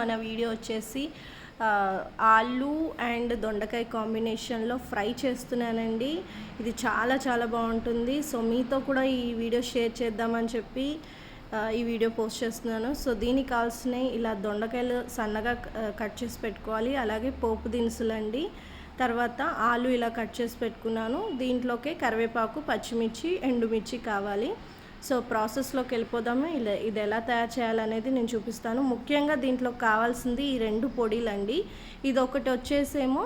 మన వీడియో వచ్చేసి ఆలు అండ్ దొండకాయ కాంబినేషన్లో ఫ్రై చేస్తున్నానండి. ఇది చాలా చాలా బాగుంటుంది. సో మీతో కూడా ఈ వీడియో షేర్ చేద్దామని చెప్పి ఈ వీడియో పోస్ట్ చేస్తున్నాను. సో దీనికి కావాల్సినవి ఇలా దొండకాయలు సన్నగా కట్ చేసి పెట్టుకోవాలి. అలాగే పోపు దినుసులు అండి. తర్వాత ఆలు ఇలా కట్ చేసి పెట్టుకున్నాను. దీంట్లోకే కరివేపాకు పచ్చిమిర్చి ఎండుమిర్చి కావాలి. సో ప్రాసెస్లోకి వెళ్ళిపోదాము. ఇలా ఇది ఎలా తయారు చేయాలనేది నేను చూపిస్తాను. ముఖ్యంగా దీంట్లో కావాల్సింది ఈ రెండు పొడిలండి. ఇది ఒకటి వచ్చేసేమో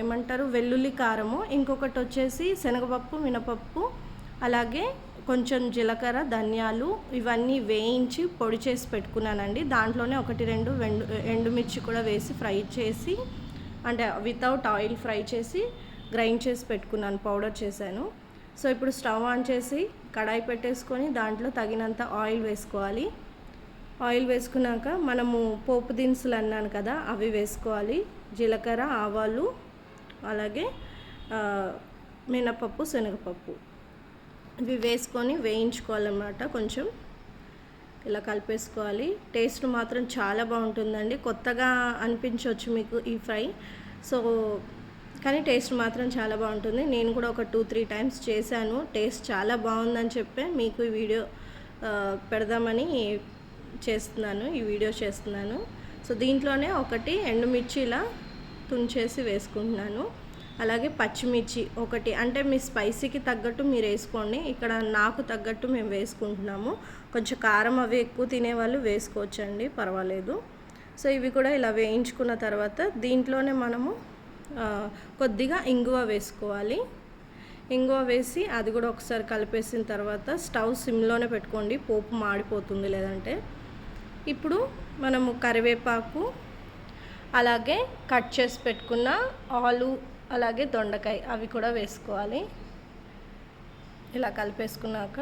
ఏమంటారు వెల్లుల్లి కారము. ఇంకొకటి వచ్చేసి శనగపప్పు మినపప్పు అలాగే కొంచెం జీలకర్ర ధనియాలు ఇవన్నీ వేయించి పొడి చేసి పెట్టుకున్నానండి. దాంట్లోనే ఒకటి రెండు వెండు ఎండుమిర్చి కూడా వేసి ఫ్రై చేసి అంటే వితౌట్ ఆయిల్ ఫ్రై చేసి గ్రైండ్ చేసి పెట్టుకున్నాను పౌడర్ చేశాను. సో ఇప్పుడు స్టవ్ ఆన్ చేసి కడాయి పెట్టేసుకొని దాంట్లో తగినంత ఆయిల్ వేసుకోవాలి. ఆయిల్ వేసుకున్నాక మనము పోపు దినుసులు అన్నాను కదా అవి వేసుకోవాలి. జీలకర్ర ఆవాలు అలాగే మినపప్పు శనగపప్పు. ఇవి వేసుకొని వేయించుకోవాలన్నమాట కొంచెం. ఇలా కలిపేసుకోవాలి. టేస్ట్ మాత్రం చాలా బాగుంటుందండి. కొత్తగా అనిపించవచ్చు మీకు ఈ ఫ్రై. సో కానీ టేస్ట్ మాత్రం చాలా బాగుంటుంది. నేను కూడా ఒక టూ త్రీ టైమ్స్ చేశాను. టేస్ట్ చాలా బాగుందని చెప్పే మీకు ఈ వీడియో పెడదామని చేస్తున్నాను. ఈ వీడియో చేస్తున్నాను. సో దీంట్లోనే ఒకటి ఎండుమిర్చి ఇలా తుంచేసి వేసుకుంటున్నాను. అలాగే పచ్చిమిర్చి ఒకటి. అంటే మీ స్పైసీకి తగ్గట్టు మీరు వేసుకోండి. ఇక్కడ నాకు తగ్గట్టు మేము వేసుకుంటున్నాము. కొంచెం కారం అవి ఎక్కువ తినేవాళ్ళు వేసుకోవచ్చండి. పర్వాలేదు. సో ఇవి కూడా ఇలా వేయించుకున్న తర్వాత దీంట్లోనే మనము కొద్దిగా ఇంగువ వేసుకోవాలి. ఇంగువ వేసి అది కూడా ఒకసారి కలిపేసిన తర్వాత స్టవ్ సిమ్లోనే పెట్టుకోండి. పోపు మాడిపోతుంది లేదంటే. ఇప్పుడు మనము కరివేపాకు అలాగే కట్ చేసి పెట్టుకున్న ఆలు అలాగే దొండకాయ అవి కూడా వేసుకోవాలి. ఇలా కలిపేసుకున్నాక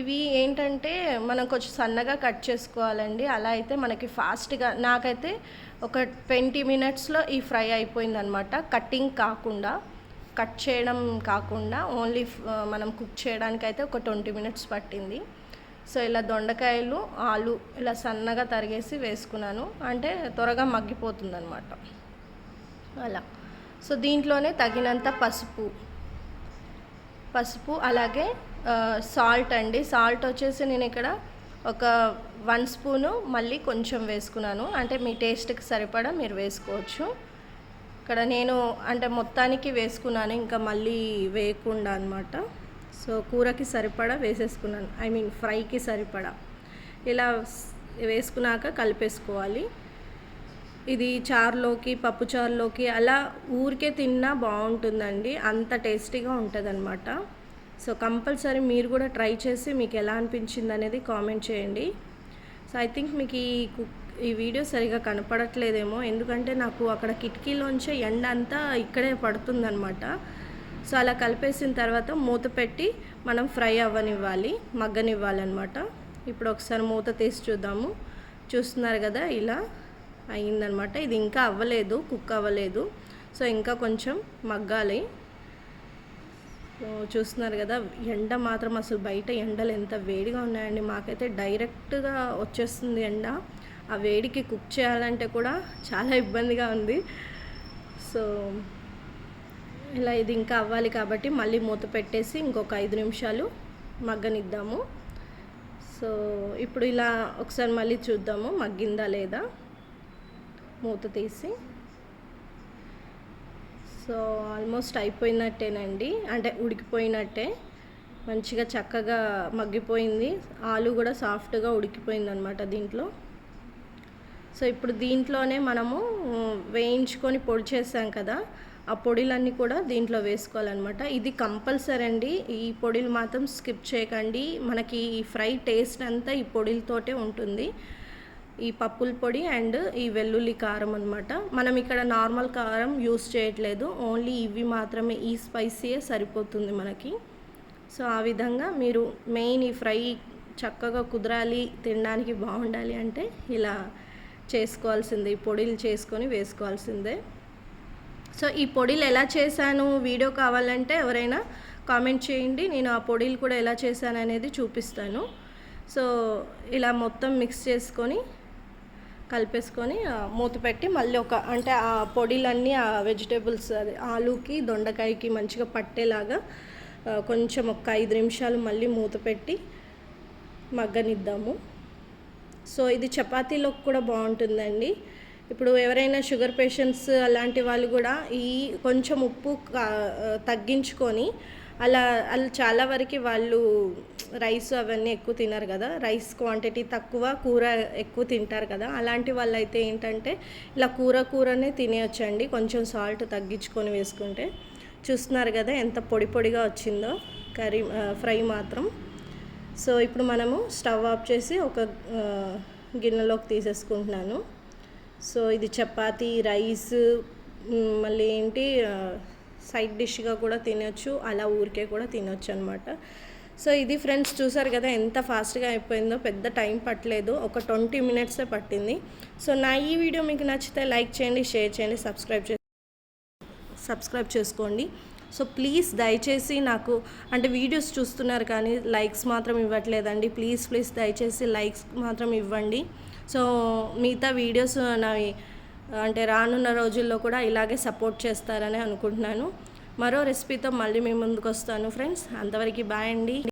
ఇవి ఏంటంటే మనం కొంచెం సన్నగా కట్ చేసుకోవాలండి. అలా అయితే మనకి ఫాస్ట్గా నాకైతే ఒక ట్వంటీ మినిట్స్లో ఈ ఫ్రై అయిపోయిందనమాట కట్టింగ్ కాకుండా కట్ చేయడం కాకుండా ఓన్లీ మనం కుక్ చేయడానికి అయితే ఒక ట్వంటీ మినిట్స్ పట్టింది. సో ఇలా దొండకాయలు ఆలు ఇలా సన్నగా తరిగేసి వేసుకున్నాను. అంటే త్వరగా మగ్గిపోతుంది అనమాట అలా. సో దీంట్లోనే తగినంత పసుపు. పసుపు అలాగే సాల్ట్ అండి. సాల్ట్ వచ్చేసి నేను ఇక్కడ ఒక వన్ స్పూను మళ్ళీ కొంచెం వేసుకున్నాను. అంటే మీ టేస్ట్కి సరిపడా మీరు వేసుకోవచ్చు. ఇక్కడ నేను అంటే మొత్తానికి వేసుకున్నాను. ఇంకా మళ్ళీ వేయకుండా అనమాట సో కూరకి సరిపడా వేసేసుకున్నాను. ఐ మీన్ ఫ్రైకి సరిపడా. ఇలా వేసుకున్నాక కలిపేసుకోవాలి. ఇది చారులోకి పప్పు చారులోకి అలా ఊరికే తిన్నా బాగుంటుందండి. అంత టేస్టీగా ఉంటుందన్నమాట. సో కంపల్సరీ మీరు కూడా ట్రై చేసి మీకు ఎలా అనిపించింది అనేది కామెంట్ చేయండి. సో ఐ థింక్ మీకు ఈ కుక్ ఈ వీడియో సరిగా కనపడట్లేదేమో. ఎందుకంటే నాకు అక్కడ కిటికీలోంచే ఎండ అంతా ఇక్కడే పడుతుందన్నమాట. సో అలా కలిపేసిన తర్వాత మూత పెట్టి మనం ఫ్రై అవ్వనివ్వాలి మగ్గనివ్వాలన్నమాట. ఇప్పుడు ఒకసారి మూత తీసి చూద్దాము. చూస్తున్నారు కదా ఇలా. అయిందనమాట ఇది ఇంకా అవ్వలేదు కుక్ అవ్వలేదు. సో ఇంకా కొంచెం మగ్గాలి. సో చూస్తున్నారు కదా ఎండ మాత్రం అసలు బయట ఎండలు ఎంత వేడిగా ఉన్నాయండి. మాకైతే డైరెక్ట్గా వచ్చేస్తుంది ఎండ. ఆ వేడికి కుక్ చేయాలంటే కూడా చాలా ఇబ్బందిగా ఉంది. సో ఇలా ఇది ఇంకా అవ్వాలి కాబట్టి మళ్ళీ మూత పెట్టేసి ఇంకొక ఐదు నిమిషాలు మగ్గనిద్దాము. సో ఇప్పుడు ఇలా ఒకసారి మళ్ళీ చూద్దాము మగ్గిందా లేదా? మూత తీసి. సో ఆల్మోస్ట్ అయిపోయినట్టేనండి. అంటే ఉడికిపోయినట్టే. మంచిగా చక్కగా మగ్గిపోయింది. ఆలు కూడా సాఫ్ట్గా ఉడికిపోయింది అనమాట దీంట్లో. సో ఇప్పుడు దీంట్లోనే మనము వేయించుకొని పొడి చేసాం కదా ఆ పొడిలన్నీ కూడా దీంట్లో వేసుకోవాలన్నమాట ఇది కంపల్సరీ అండి. ఈ పొడిలు మాత్రం స్కిప్ చేయకండి. మనకి ఈ ఫ్రై టేస్ట్ అంతా ఈ పొడిలతోటే ఉంటుంది. ఈ పప్పుల పొడి అండ్ ఈ వెల్లుల్లి కారం అనమాట మనం ఇక్కడ నార్మల్ కారం యూస్ చేయట్లేదు. ఓన్లీ ఇవి మాత్రమే ఈ స్పైసీయే సరిపోతుంది మనకి. సో ఆ విధంగా మీరు మెయిన్ ఈ ఫ్రై చక్కగా కుదరాలి తినడానికి బాగుండాలి అంటే ఇలా చేసుకోవాల్సిందే. ఈ పొడిలు చేసుకొని వేసుకోవాల్సిందే. సో ఈ పొడిలు ఎలా చేశాను వీడియో కావాలంటే ఎవరైనా కామెంట్ చేయండి. నేను ఆ పొడిలు కూడా ఎలా చేశాను అనేది చూపిస్తాను. సో ఇలా మొత్తం మిక్స్ చేసుకొని కలిపేసుకొని మూత పెట్టి మళ్ళీ ఒక అంటే ఆ పొడిలన్నీ ఆ వెజిటేబుల్స్ అది ఆలూకి దొండకాయకి మంచిగా పట్టేలాగా కొంచెం ఒక ఐదు నిమిషాలు మళ్ళీ మూత పెట్టి మగ్గనిద్దాము. సో ఇది చపాతీలోకి కూడా బాగుంటుందండి. ఇప్పుడు ఎవరైనా షుగర్ పేషెంట్స్ అలాంటి వాళ్ళు కూడా ఈ కొంచెం ఉప్పు తగ్గించుకొని అలా అలా చాలా వరకు వాళ్ళు రైస్ అవన్నీ ఎక్కువ తినరు కదా. రైస్ క్వాంటిటీ తక్కువ కూర ఎక్కువ తింటారు కదా. అలాంటి వాళ్ళు అయితే ఏంటంటే ఇలా కూర కూరనే తినేయొచ్చండి. కొంచెం సాల్ట్ తగ్గించుకొని వేసుకుంటే. చూస్తున్నారు కదా ఎంత పొడి పొడిగా వచ్చిందో కర్రీ ఫ్రై మాత్రం. సో ఇప్పుడు మనము స్టవ్ ఆఫ్ చేసి ఒక గిన్నెలోకి తీసేసుకుంటున్నాను. సో ఇది చపాతీ రైస్ మళ్ళీ ఏంటి సైడ్ డిష్గా కూడా తినొచ్చు అలా ఊరికే కూడా తినొచ్చు అనమాట సో ఇది ఫ్రెండ్స్ చూసారు కదా ఎంత ఫాస్ట్గా అయిపోయిందో పెద్ద టైం పట్టలేదు ఒక ట్వంటీ మినిట్సే పట్టింది. సో నా ఈ వీడియో మీకు నచ్చితే లైక్ చేయండి షేర్ చేయండి సబ్స్క్రైబ్ చే సబ్స్క్రైబ్ చేసుకోండి. సో ప్లీజ్ దయచేసి నాకు అంటే వీడియోస్ చూస్తున్నారు కానీ లైక్స్ మాత్రం ఇవ్వట్లేదండి. ప్లీజ్ ప్లీజ్ దయచేసి లైక్స్ మాత్రం ఇవ్వండి. సో మిగతా వీడియోస్ నావి అంటే రానున్న రోజుల్లో కూడా ఇలాగే సపోర్ట్ చేస్తారని అనుకుంటున్నాను. మరో రెసిపీతో మళ్ళీ మీ ముందుకు వస్తాను ఫ్రెండ్స్. అంతవరకు బాయ్ అండి.